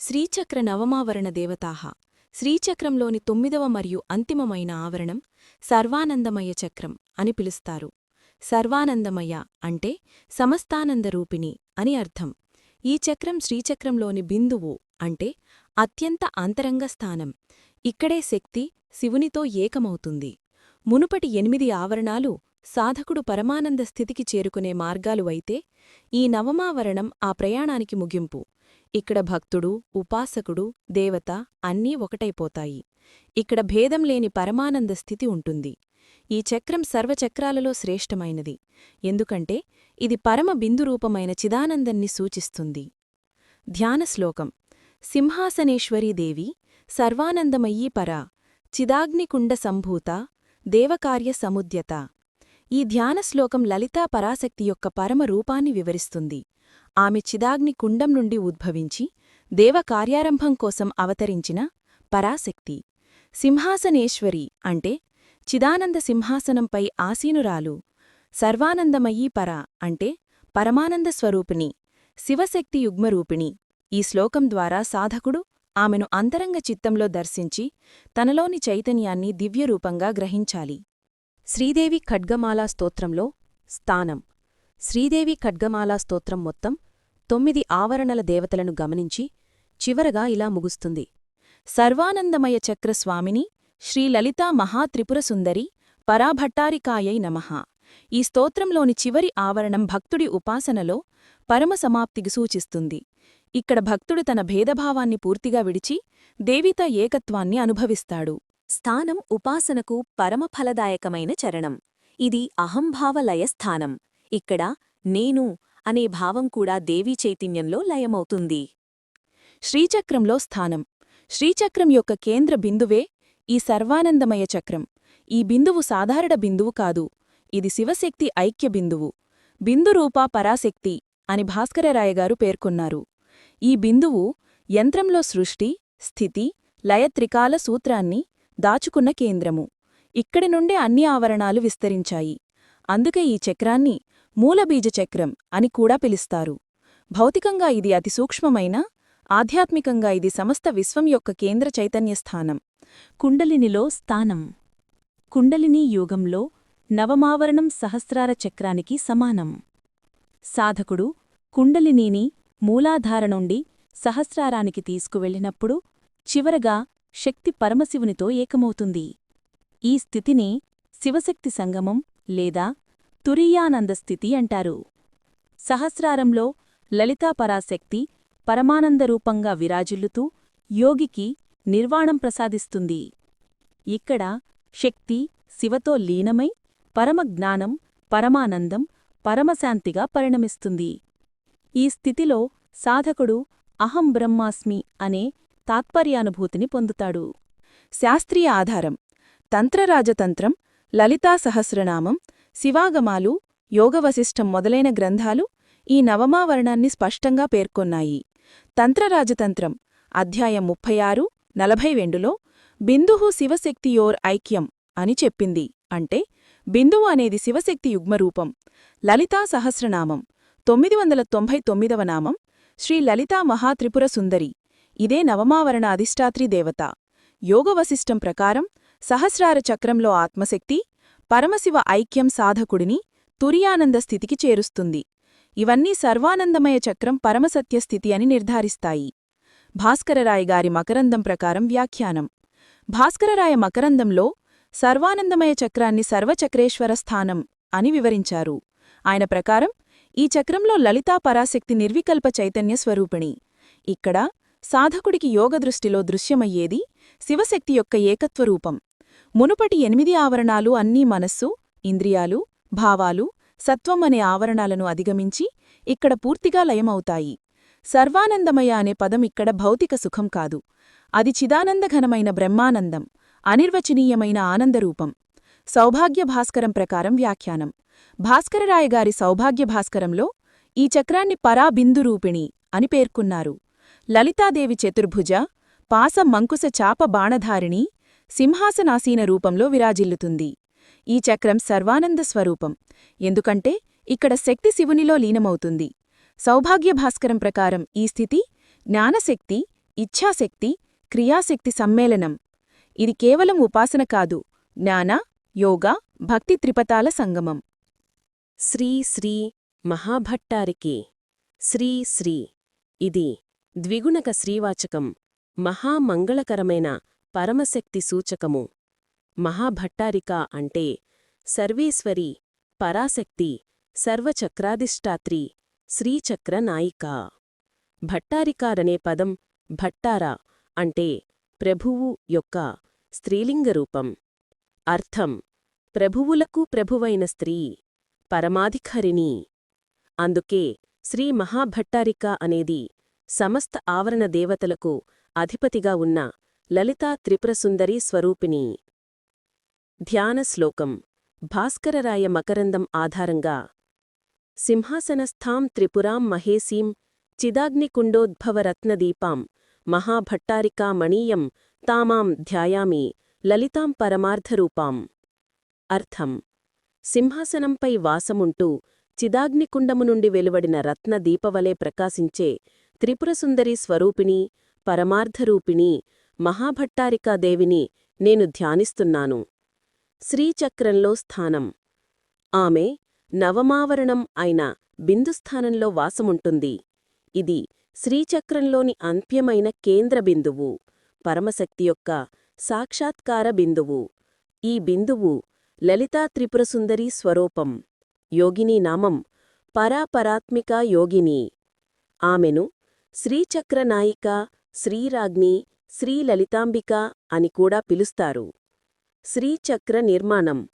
శ్రీచక్ర నవమావరణ దేవతాహ శ్రీచక్రంలోని తొమ్మిదవ మరియు అంతిమమైన ఆవరణం సర్వానందమయ చక్రం అని పిలుస్తారు. సర్వానందమయ అంటే సమస్తానందరూపిణి అని అర్థం. ఈ చక్రం శ్రీచక్రంలోని బిందువు అంటే అత్యంత అంతరంగ స్థానం. ఇక్కడే శక్తి శివునితో ఏకమవుతుంది. మునుపటి ఎనిమిది ఆవరణాలు సాధకుడు పరమానంద స్థితికి చేరుకునే మార్గాలు అయితే ఈ నవమావరణం ఆ ప్రయాణానికి ముగింపు. ఇక్కడ భక్తుడు ఉపాసకుడు దేవత అన్నీ ఒకటైపోతాయి. ఇక్కడ భేదం లేని పరమానంద స్థితి ఉంటుంది. ఈ చక్రం సర్వచక్రాలలో శ్రేష్టమైనది. ఎందుకంటే ఇది పరమ బిందురూపమైన చిదానందన్ని సూచిస్తుంది. ధ్యాన శ్లోకం. సింహాసనేశ్వరీదేవి సర్వానందమయీ పరా చిదాగ్నికుండ సంభూత దేవకార్య సముద్యత. ఈ ధ్యాన శ్లోకం లలితా పరాశక్తి యొక్క పరమ రూపాన్ని వివరిస్తుంది. ఆమె చిదాగ్ని కుండం నుండి ఉద్భవించి దేవకార్యారంభం కోసం అవతరించిన పరాశక్తి. సింహాసనేశ్వరి అంటే చిదానంద సింహాసనంపై ఆసీనురాలు. సర్వానందమయీ పర అంటే పరమానంద స్వరూపిణి. శివశక్తి యుగ్మరూపిణి. ఈ శ్లోకం ద్వారా సాధకుడు ఆమెను అంతరంగ చిత్తంలో దర్శించి తనలోని చైతన్యాన్ని దివ్యరూపంగా గ్రహించాలి. శ్రీదేవి ఖడ్గమాలా స్తోత్రంలో స్థానం. శ్రీదేవి ఖడ్గమాలా స్తోత్రం మొత్తం తొమ్మిది ఆవరణల దేవతలను గమనించి చివరగా ఇలా ముగుస్తుంది. సర్వానందమయ చక్రస్వామిని శ్రీలలితా మహాత్రిపురసుందరి పరాభట్టారికాయై నమః. ఈ స్తోత్రంలోని చివరి ఆవరణం భక్తుడి ఉపాసనలో పరమసమాప్తికి సూచిస్తుంది. ఇక్కడ భక్తుడు తన భేదభావాన్ని పూర్తిగా విడిచి దేవిత ఏకత్వాన్ని అనుభవిస్తాడు. స్థానం ఉపాసనకు పరమఫలదాయకమైన చరణం. ఇది అహంభావలయ స్థానం. ఇక్కడ నేను అనే భావం కూడా దేవీ చైతన్యంలో లయమవుతుంది. శ్రీచక్రంలో స్థానం. శ్రీచక్రం యొక్క కేంద్ర బిందువే ఈ సర్వానందమయ చక్రం. ఈ బిందువు సాధారణ బిందువు కాదు. ఇది శివశక్తి ఐక్య బిందువు. బిందురూపా పరాశక్తి అని భాస్కరరాయగారు పేర్కొన్నారు. ఈ బిందువు యంత్రంలో సృష్టి స్థితి లయత్రికాల సూత్రాన్ని దాచుకున్న కేంద్రము. ఇక్కడి నుండే అన్ని ఆవరణాలు విస్తరించాయి. అందుకే ఈ చక్రాన్ని మూలబీజ చక్రం అని కూడా పిలుస్తారు. భౌతికంగా ఇది అతి సూక్ష్మమైన ఆధ్యాత్మికంగా ఇది సమస్త విశ్వం యొక్క కేంద్ర చైతన్యస్థానం కుండలినిలో స్థానం. కుండలిని యోగంలో నవమావరణం సహస్రార చక్రానికి సమానం. సాధకుడు కుండలినీని మూలాధార నుండి సహస్రారానికి తీసుకువెళ్ళినప్పుడు చివరగా శక్తి పరమశివునితో ఏకమవుతుంది. ఈ స్థితిని శివశక్తి సంగమం లేదా తురీయానందస్థితి అంటారు. సహస్రారంలో లలితాపరాశక్తి పరమానందరూపంగా విరాజిల్లుతూ యోగికి నిర్వాణం ప్రసాదిస్తుంది. ఇక్కడ శక్తి శివతో లీనమై పరమజ్ఞానం పరమానందం పరమశాంతిగా పరిణమిస్తుంది. ఈ స్థితిలో సాధకుడు అహం బ్రహ్మాస్మి అనే తాత్పర్యానుభూతిని పొందుతాడు. శాస్త్రీయ ఆధారం. తంత్రరాజతంత్రం లలితా సహస్రనామం శివాగమాలు యోగవశిష్టం మొదలైన గ్రంథాలు ఈ నవమావరణాన్ని స్పష్టంగా పేర్కొన్నాయి. తంత్రరాజతంత్రం అధ్యాయం ముప్పై ఆరు నలభై రెండులో బిందుహు శివశక్తియోర్ ఐక్యం అని చెప్పింది. అంటే బిందువు అనేది శివశక్తి యుగ్మరూపం లలితా సహస్రనామం తొమ్మిది వందల తొంభై తొమ్మిదవ నామం శ్రీ లలితా మహాత్రిపుర సుందరి. ఇదే నవమావరణ అధిష్టాత్రి దేవత. యోగవశిష్టం ప్రకారం సహస్రార చక్రంలో ఆత్మశక్తి పరమశివ ఐక్యం సాధకుడిని తురియానంద స్థితికి చేరుస్తుంది. ఇవన్నీ సర్వానందమయ చక్రం పరమసత్యస్థితి అని నిర్ధారిస్తాయి. భాస్కరరాయ్ గారి మకరందం ప్రకారం వ్యాఖ్యానం. భాస్కరరాయ మకరందంలో సర్వానందమయ చక్రాన్ని సర్వచక్రేశ్వర స్థానం అని వివరించారు. ఆయన ప్రకారం ఈ చక్రంలో లలితా పరాశక్తి నిర్వికల్ప చైతన్య స్వరూపిణి. ఇక్కడ సాధకుడికి యోగదృష్టిలో దృశ్యమయ్యేది శివశక్తి యొక్క ఏకత్వరూపం మునుపటి ఎనిమిది ఆవరణాలు అన్నీ మనస్సు ఇంద్రియాలు భావాలు సత్వం అనే ఆవరణాలను అధిగమించి ఇక్కడ పూర్తిగా లయమవుతాయి. సర్వానందమయ అనే పదం ఇక్కడ భౌతిక సుఖం కాదు. అది చిదానందఘనమైన బ్రహ్మానందం అనిర్వచనీయమైన ఆనందరూపం. సౌభాగ్య భాస్కరం ప్రకారం వ్యాఖ్యానం. భాస్కరరాయగారి సౌభాగ్య భాస్కరంలో ఈ చక్రాన్ని పరాబిందురూపిణి అని పేర్కొన్నారు. లలితాదేవి చతుర్భుజ పాస మంకుశ చాప బాణధారిణి సింహాసనాసీన రూపంలో విరాజిల్లుతుంది. ఈ చక్రం సర్వానంద స్వరూపం. ఎందుకంటే ఇక్కడ శక్తి శివునిలో లీనమవుతుంది. సౌభాగ్య భాస్కరం ప్రకారం ఈ స్థితి జ్ఞానశక్తి ఇచ్ఛాశక్తి క్రియాశక్తి సమ్మేళనం. ఇది కేవలం ఉపాసన కాదు జ్ఞాన యోగా భక్తి త్రిపతాల సంగమం. శ్రీ శ్రీ మహాభట్టారికి. శ్రీ శ్రీ. ఇది ద్విగుణక శ్రీవాచకం. మహామంగళకరమైన పరమశక్తి సూచకము. మహాభట్టారిక అంటే సర్వేశ్వరి పరాశక్తి సర్వచక్రాధిష్టాత్రి శ్రీచక్ర నాయిక భట్టారికారనే పదం భట్టారా అంటే ప్రభువు యొక్క స్త్రీలింగ రూపం అర్థం ప్రభువులకు ప్రభువైన స్త్రీ పరమాధికారిణి. అందుకే శ్రీ మహాభట్టారిక అనేది సమస్త ఆవరణ దేవతలకు అధిపతిగా ఉన్న లలితా త్రిపురసుందరీ స్వరూపిణి. ధ్యాన శ్లోకం. భాస్కరరాయ మకరందం ఆధారంగా. సింహాసనస్థాం త్రిపురాం మహేసీం చిదాగ్నికుండోద్భవరత్నదీపాం మహాభట్టారికామణీయం తామాం ధ్యాయామి లలితాం పరమార్థరూపాం. అర్థం. సింహాసనంపై వాసముంటూ చిదాగ్నికుండము నుండి వెలువడిన రత్న దీపవలే ప్రకాశించే త్రిపురసుందరి స్వరూపిణి పరమార్థరూపిణి మహాభట్టారికాదేవిని నేను ధ్యానిస్తున్నాను. శ్రీచక్రంలో స్థానం. ఆమె నవమావరణం అయిన బిందుస్థానంలో వాసముంటుంది. ఇది శ్రీచక్రంలోని అంత్యమైన కేంద్ర బిందువు పరమశక్తి యొక్క సాక్షాత్కార బిందువు. ఈ బిందువు లలితా త్రిపురసుందరీ స్వరూపం. యోగిని నామం పరాపరాత్మికా యోగిని. ఆమెను శ్రీచక్రనాయిక శ్రీ శ్రీలలితాంబిక అని కూడా పిలుస్తారు. శ్రీచక్ర నిర్మాణం.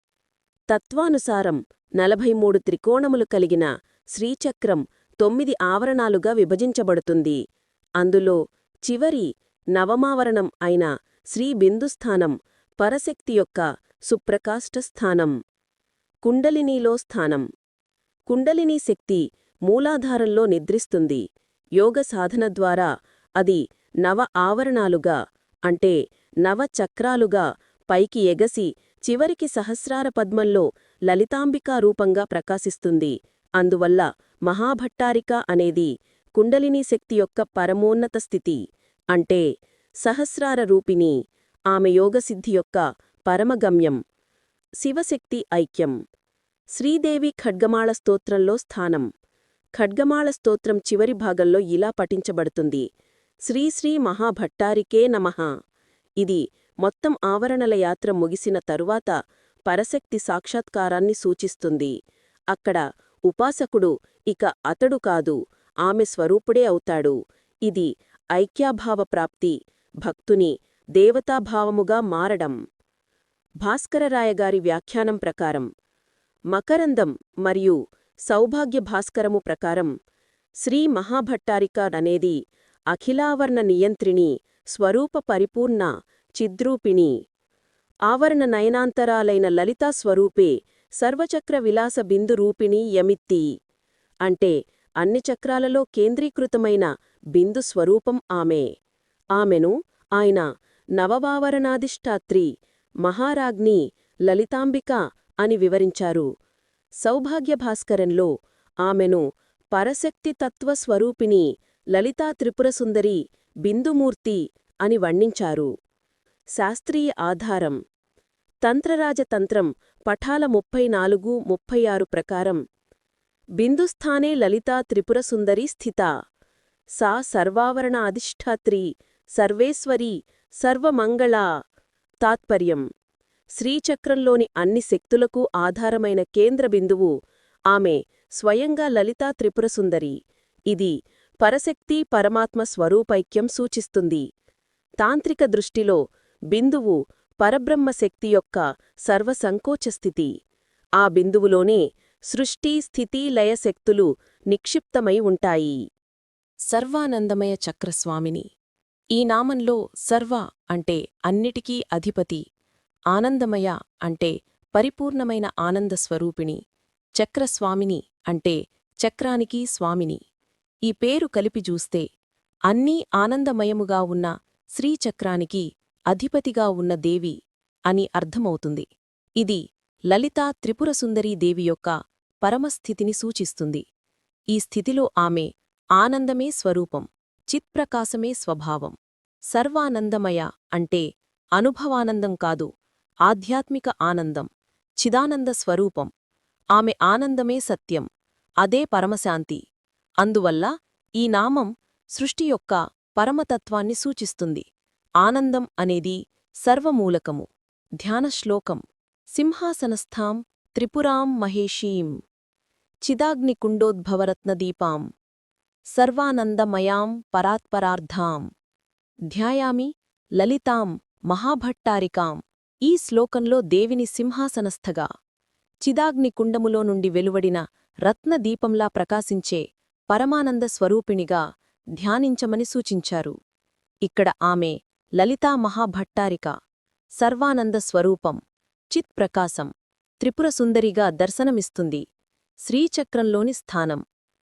తత్వానుసారం నలభై మూడు త్రికోణములు కలిగిన శ్రీచక్రం తొమ్మిది ఆవరణాలుగా విభజించబడుతుంది. అందులో చివరి నవమావరణం అయిన శ్రీబిందుస్థానం పరశక్తి యొక్క సుప్రకాష్ఠస్థానం కుండలినీలో స్థానం. కుండలినీ శక్తి మూలాధారంలో నిద్రిస్తుంది. యోగ సాధన ద్వారా అది నవ ఆవరణాలుగా అంటే నవ చక్రాలుగా పైకి ఎగసి చివరికి సహస్రార పద్మంలో లలితాంబికా రూపంగా ప్రకాశిస్తుంది. అందువల్ల మహాభట్టారిక అనేది కుండలినీ శక్తి యొక్క పరమోన్నత స్థితి. అంటే సహస్రార రూపిణి ఆమె యోగసిద్ధి యొక్క పరమగమ్యం శివశక్తి ఐక్యం. శ్రీదేవి ఖడ్గమాళ స్తోత్రంలో స్థానం. ఖడ్గమాళ స్తోత్రం చివరి భాగంలో ఇలా పఠించబడుతుంది. శ్రీశ్రీ మహాభట్టారికే నమః. ఇది మొత్తం ఆవరణల యాత్ర ముగిసిన తరువాత పరశక్తి సాక్షాత్కారాన్ని సూచిస్తుంది. అక్కడ ఉపాసకుడు ఇక అతడు కాదు ఆమె స్వరూపుడే అవుతాడు. ఇది ఐక్యాభావ ప్రాప్తి భక్తుని దేవతాభావముగా మారడం. భాస్కరరాయగారి వ్యాఖ్యానం ప్రకారం మకరందం మరియు సౌభాగ్య భాస్కరము ప్రకారం శ్రీ మహాభట్టారిక అనేది అఖిలావరణ నియంత్రిణి స్వరూప పరిపూర్ణ చిద్రూపిణి. ఆవరణ నయనాంతరాలైన లలితా స్వరూపే సర్వచక్ర విలాస బిందు రూపిణి యమిత్తి. అంటే అన్ని చక్రాలలో కేంద్రీకృతమైన బిందు స్వరూపం ఆమె. ఆమెను ఆయన నవవావరణాధిష్టాత్రి మహారాజ్ఞి లలితాంబిక అని వివరించారు. సౌభాగ్యభాస్కరంలో ఆమెను పరశక్తి తత్వస్వరూపిణి లలితా త్రిపురసుందరి బిందుమూర్తి అని వర్ణించారు. శాస్త్రీయ ఆధారం. తంత్రరాజతంత్రం పఠాల ముప్పై నాలుగు ముప్పై ఆరు ప్రకారం బిందుస్థానే లలితా త్రిపురసుందరి స్థితా. సా సర్వావరణాధిష్ఠాత్రి సర్వేశ్వరి సర్వమంగళా తాత్పర్యం. శ్రీచక్రంలోని అన్ని శక్తులకు ఆధారమైన కేంద్ర బిందువు ఆమె స్వయంగా లలితా త్రిపురసుందరి. ఇది పరశక్తి పరమాత్మ స్వరూపైక్యం సూచిస్తుంది. తాంత్రిక దృష్టిలో బిందువు పరబ్రహ్మశక్తి యొక్క సర్వసంకోచస్థితి ఆ బిందువులోనే సృష్టి స్థితి లయశక్తులు నిక్షిప్తమై ఉంటాయి. సర్వానందమయ చక్రస్వామిని. ఈ నామంలో సర్వ అంటే అన్నిటికీ అధిపతి ఆనందమయ అంటే పరిపూర్ణమైన ఆనంద స్వరూపిణి చక్రస్వామిని అంటే చక్రానికి స్వామిని. ఈ పేరు కలిపి చూస్తే అన్నీ ఆనందమయముగా ఉన్న శ్రీచక్రానికి అధిపతిగా ఉన్న దేవి అని అర్థమవుతుంది. ఇది లలితా త్రిపురసుందరీ దేవి యొక్క పరమస్థితిని సూచిస్తుంది. ఈ స్థితిలో ఆమె ఆనందమే స్వరూపం చిత్ప్రకాశమే స్వభావం. సర్వానందమయ అంటే అనుభవానందం కాదు ఆధ్యాత్మిక ఆనందం చిదానంద స్వరూపం. ఆమె ఆనందమే సత్యం అదే పరమశాంతి. అందువల్ల ఈ నామం సృష్టి యొక్క పరమతత్వాన్ని సూచిస్తుంది. ఆనందం అనేది సర్వమూలకము. ధ్యానశ్లోకం సింహాసనస్థాం త్రిపురాం మహేషీం చిదాగ్నికుండోద్భవరత్నదీపాం సర్వానందమయాం పరాత్పరార్ధాం ధ్యాయామి లలితాం మహాభట్టారికాం. ఈ శ్లోకంలో దేవిని సింహాసనస్థగా చిదాగ్ని కుండములో నుండి వెలువడిన రత్నదీపంలా ప్రకాశించే పరమానంద స్వరూపిణిగా ధ్యానించమని సూచించారు. ఇక్కడ ఆమె లలితా మహాభట్టారిక సర్వానంద స్వరూపం చిత్ ప్రకాశం త్రిపురసుందరిగా దర్శనమిస్తుంది. శ్రీచక్రంలోని స్థానం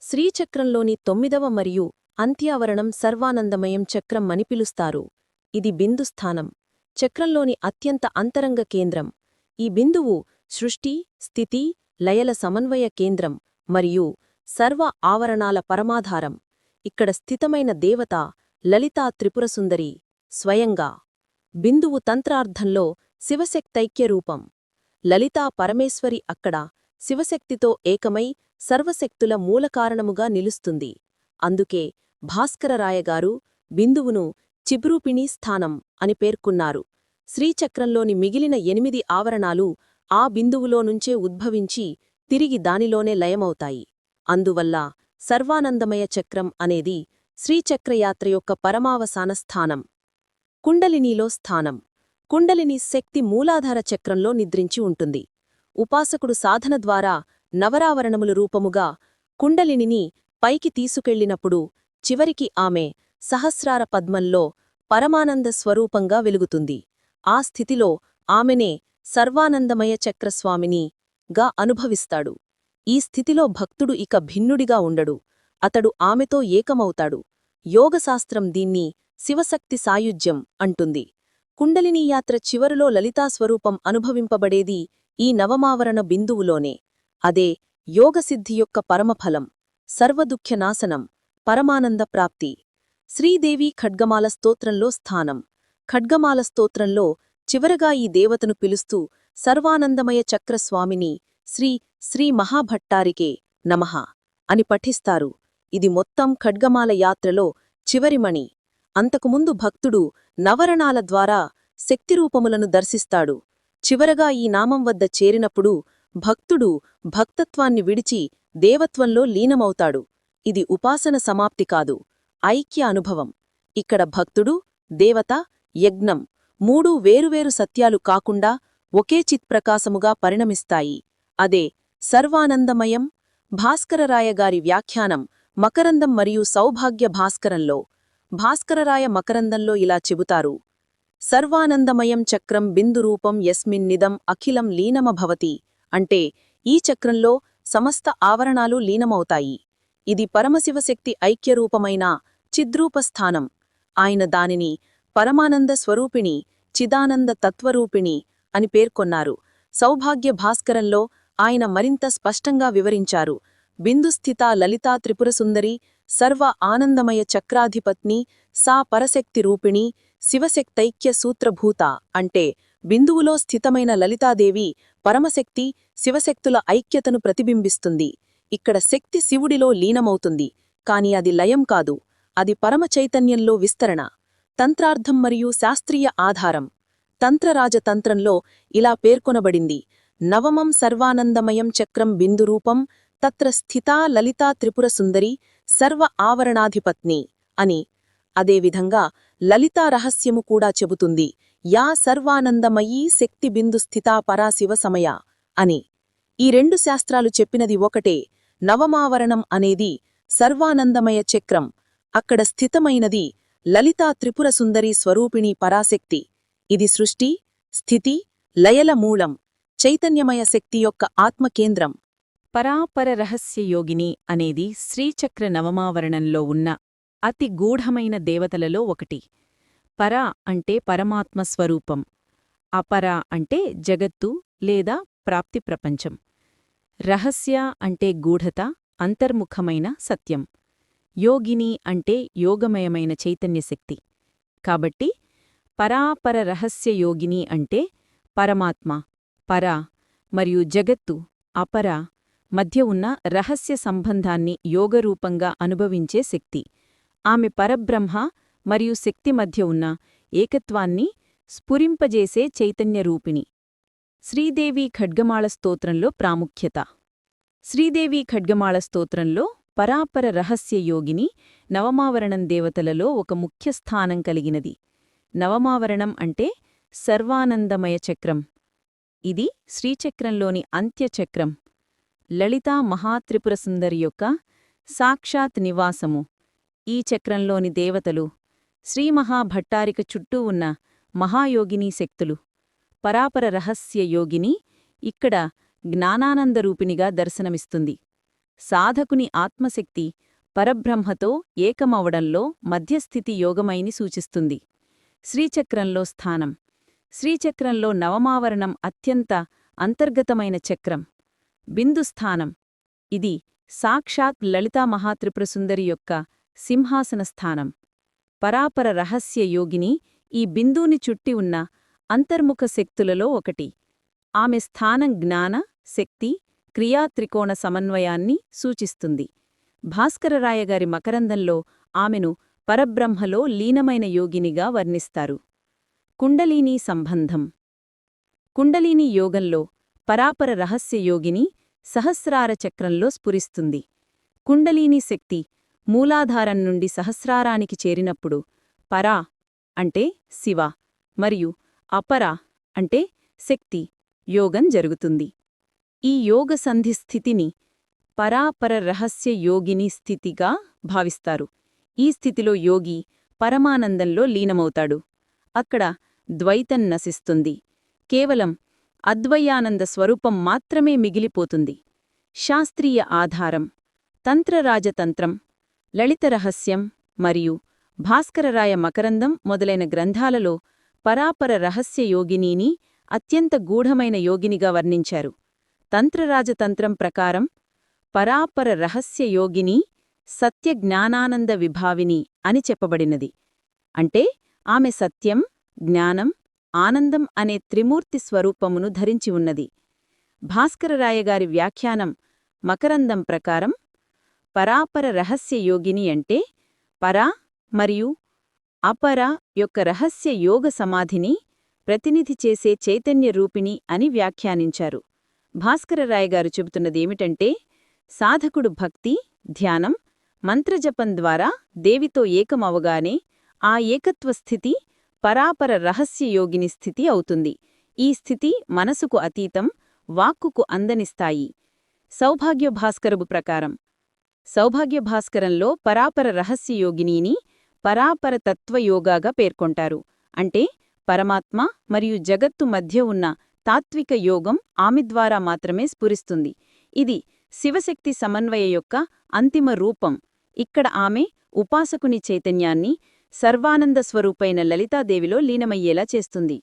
శ్రీచక్రంలోని తొమ్మిదవ మరియు అంత్యావరణం సర్వానందమయం చక్రం అని పిలుస్తారు. ఇది బిందుస్థానం చక్రంలోని అత్యంత అంతరంగ కేంద్రం. ఈ బిందువు సృష్టి స్థితి లయల సమన్వయ కేంద్రం మరియు సర్వ ఆవరణాల పరమాధారం. ఇక్కడ స్థితమైన దేవత లలితా త్రిపురసుందరి స్వయంగా. బిందువు తంత్రార్థంలో శివశక్తైక్య రూపం. లలితా పరమేశ్వరి అక్కడ శివశక్తితో ఏకమై సర్వశక్తుల మూలకారణముగా నిలుస్తుంది. అందుకే భాస్కరరాయగారు బిందువును చిబ్రూపిణీ స్థానం అని పేర్కొన్నారు. శ్రీచక్రంలోని మిగిలిన ఎనిమిది ఆవరణాలు ఆ బిందువులో నుంచే ఉద్భవించి తిరిగి దానిలోనే లయమవుతాయి. అందువల్ల సర్వానందమయ చక్రం అనేది శ్రీచక్రయాత్ర యొక్క పరమావసాన స్థానం. కుండలినీలో స్థానం. కుండలిని శక్తి మూలాధార చక్రంలో నిద్రించి ఉంటుంది. ఉపాసకుడు సాధన ద్వారా నవరావరణములు రూపముగా కుండలినిని పైకి తీసుకెళ్ళినప్పుడు చివరికి ఆమె సహస్రార పద్మంలో పరమానంద స్వరూపంగా వెలుగుతుంది. ఆ స్థితిలో ఆమెనే సర్వానందమయ చక్రస్వామిని గా అనుభవిస్తాడు. ఈ స్థితిలో భక్తుడు ఇక భిన్నుడిగా ఉండడు. అతడు ఆమెతో ఏకమవుతాడు. యోగశాస్త్రం దీన్ని శివశక్తి సాయుజ్యం అంటుంది. కుండలినీయాత్ర చివరిలో లలితాస్వరూపం అనుభవింపబడేది ఈ నవమావరణ బిందువులోనే. అదే యోగసిద్ధి యొక్క పరమఫలం సర్వదుఖ్యనాశనం పరమానంద ప్రాప్తి. శ్రీదేవి ఖడ్గమాల స్తోత్రంలో స్థానం. ఖడ్గమాల స్తోత్రంలో చివరగా ఈ దేవతను పిలుస్తూ సర్వానందమయ చక్రస్వామిని శ్రీ శ్రీ మహాభట్టారికే నమః అని పఠిస్తారు. ఇది మొత్తం ఖడ్గమాల యాత్రలో చివరిమణి. అంతకుముందు భక్తుడు నవరణాల ద్వారా శక్తిరూపములను దర్శిస్తాడు. చివరగా ఈ నామం వద్ద చేరినప్పుడు భక్తుడు భక్తత్వాన్ని విడిచి దేవత్వంలో లీనమవుతాడు. ఇది ఉపాసన సమాప్తి కాదు ఐక్య అనుభవం. ఇక్కడ భక్తుడు దేవత యజ్ఞం మూడూ వేరువేరు సత్యాలు కాకుండా ఒకే చిత్ప్రకాశముగా పరిణమిస్తాయి. అదే సర్వానందమయం భాస్కరరాయగారి వ్యాఖ్యానం మకరందం మరియు సౌభాగ్య భాస్కరంలో. భాస్కరరాయ మకరందంలో ఇలా చెబుతారు. సర్వానందమయం చక్రం బిందురూపం యస్మిన్నిదం అఖిలం లీనమభవతి అంటే ఈ చక్రంలో సమస్త ఆవరణాలు లీనమవుతాయి. ఇది పరమశివశక్తి ఐక్యరూపమైన చిద్రూపస్థానం. ఆయన దానిని పరమానంద స్వరూపిణి చిదానంద తత్వరూపిణి అని పేర్కొన్నారు. సౌభాగ్య భాస్కరంలో ఆయన మరింత స్పష్టంగా వివరించారు. బిందుస్థిత లలితా త్రిపురసుందరి సర్వ ఆనందమయ చక్రాధిపత్ని సా పరశక్తి రూపిణి శివశక్తైక్య సూత్రభూత అంటే బిందువులో స్థితమైన లలితాదేవి పరమశక్తి శివశక్తుల ఐక్యతను ప్రతిబింబిస్తుంది. ఇక్కడ శక్తి శివుడిలో లీనమవుతుంది. కాని అది లయం కాదు. అది పరమ చైతన్యంలో విస్తరణ. తంత్రార్థం మరియు శాస్త్రీయ ఆధారం. తంత్రరాజతంత్రంలో ఇలా పేర్కొనబడింది. నవమం సర్వానందమయం చక్రం బిందురూపం తత్ర స్థితా లలితా త్రిపురసుందరి సర్వ ఆవరణాధిపత్ని అని. అదేవిధంగా లలితా రహస్యము కూడా చెబుతుంది. యా సర్వానందమయీ శక్తి బిందు స్థితా పరాశివ సమయ అని. ఈ రెండు శాస్త్రాలు చెప్పినది ఒకటే. నవమావరణం అనేది సర్వానందమయ చక్రం. అక్కడ స్థితమైనది లలితా త్రిపురసుందరి స్వరూపిణి పరాశక్తి. ఇది సృష్టి స్థితి లయల మూలం. చైతన్యమయ శక్తి యొక్క ఆత్మకేంద్రం. పరాపర రహస్య యోగిని అనేది శ్రీచక్ర నవమావరణంలో ఉన్న అతి గూఢమైన దేవతలలో ఒకటి. పర అంటే పరమాత్మ స్వరూపం. అపర అంటే జగత్తు లేదా ప్రాప్తి ప్రపంచం. రహస్య అంటే గూఢత అంతర్ముఖమైన సత్యం. యోగిని అంటే యోగమయమైన చైతన్యశక్తి కాబట్టి పరాపర రహస్య యోగిని అంటే పరమాత్మ. పర మరియు జగత్తు అపర మధ్య ఉన్న రహస్య సంబంధాన్ని యోగరూపంగా అనుభవించే శక్తి. ఆమె పరబ్రహ్మ మరియు శక్తి మధ్య ఉన్న ఏకత్వాన్ని స్ఫురింపజేసే చైతన్యరూపిణి. శ్రీదేవి ఖడ్గమాళ స్తోత్రంలో ప్రాముఖ్యత. శ్రీదేవి ఖడ్గమాళ స్తోత్రంలో పరాపర రహస్య యోగిని నవమావరణం దేవతలలో ఒక ముఖ్య స్థానం కలిగినది. నవమావరణం అంటే సర్వానందమయ చక్రం. ఇది శ్రీచక్రంలోని అంత్యచక్రం. లలితా మహాత్రిపుర సుందరి యొక్క సాక్షాత్ నివాసము. ఈ చక్రంలోని దేవతలు శ్రీమహాభట్టారిక చుట్టూ ఉన్న మహాయోగినీ శక్తులు. పరాపర రహస్య యోగిని ఇక్కడ జ్ఞానానందరూపిణిగా దర్శనమిస్తుంది. సాధకుని ఆత్మశక్తి పరబ్రహ్మతో ఏకమవడంలో మధ్యస్థితి యోగమైని సూచిస్తుంది. శ్రీచక్రంలో స్థానం శ్రీచక్రంలో నవమావరణం అత్యంత అంతర్గతమైన చక్రం. బిందుస్థానం ఇది సాక్షాత్ లలితా మహాత్రిపురసుందరి యొక్క సింహాసన స్థానం. పరాపర రహస్య యోగిని ఈ బిందూని చుట్టి ఉన్న అంతర్ముఖ శక్తులలో ఒకటి. ఆమె స్థానం జ్ఞాన శక్తి క్రియాత్రికోణ సమన్వయాన్ని సూచిస్తుంది. భాస్కరరాయగారి మకరందంలో ఆమెను పరబ్రహ్మలో లీనమైన యోగినిగా వర్ణిస్తారు. కుండలీనీ సంబంధం. కుండలీని యోగంలో పరాపర రహస్య యోగిని సహస్రార చక్రంలో స్ఫురిస్తుంది. కుండలీని శక్తి మూలాధారం నుండి సహస్రారానికి చేరినప్పుడు పరా అంటే శివ మరియు అపర అంటే శక్తి యోగం జరుగుతుంది. ఈ యోగ సంధి స్థితిని పరాపర రహస్య యోగిని స్థితిగా భావిస్తారు. ఈ స్థితిలో యోగి పరమానందంలో లీనమవుతాడు. అక్కడ ద్వైతం నశిస్తుంది. కేవలం అద్వయానంద స్వరూపం మాత్రమే మిగిలిపోతుంది. శాస్త్రీయ ఆధారం తంత్రరాజతంత్రం లలిత రహస్యం మరియు భాస్కరరాయ మకరందం మొదలైన గ్రంథాలలో పరాపర రహస్య యోగినీని అత్యంత గూఢమైన యోగినిగా వర్ణించారు. తంత్రరాజతంత్రం ప్రకారం పరాపర రహస్య యోగిని సత్యజ్ఞానానంద విభావిని అని చెప్పబడినది. అంటే ఆమె సత్యం జ్ఞానం ఆనందం అనే త్రిమూర్తి స్వరూపమును ధరించి ఉన్నది. భాస్కరరాయగారి వ్యాఖ్యానం మకరందం ప్రకారం పరాపర రహస్య యోగిని అంటే పరా మరియు అపర యొక్క రహస్య యోగ సమాధిని ప్రతినిధి చేసే చైతన్య రూపిణి అని వ్యాఖ్యానించారు. భాస్కరరాయగారు చెబుతున్నదేమిటంటే సాధకుడు భక్తి ధ్యానం మంత్రజపం ద్వారా దేవితో ఏకమవగానే ఆ ఏకత్వ స్థితి పరాపర రహస్య యోగిని స్థితి అవుతుంది. ఈ స్థితి మనసుకు అతీతం వాక్కుకు అందనిస్తాయి. సౌభాగ్యభాస్కరబు ప్రకారం. సౌభాగ్యభాస్కరంలో పరాపర రహస్య యోగినీని పరాపర తత్వయోగాగా పేర్కొంటారు. అంటే పరమాత్మ మరియు జగత్తు మధ్య ఉన్న తాత్విక యోగం ఆమె ద్వారా మాత్రమే స్ఫురిస్తుంది. ఇది శివశక్తి సమన్వయ యొక్క అంతిమ రూపం. ఇక్కడ ఆమె ఉపాసకుని చైతన్యాన్ని సర్వానంద స్వరూపైన లలితాదేవిలో లీనమయ్యేలా చేస్తుంది.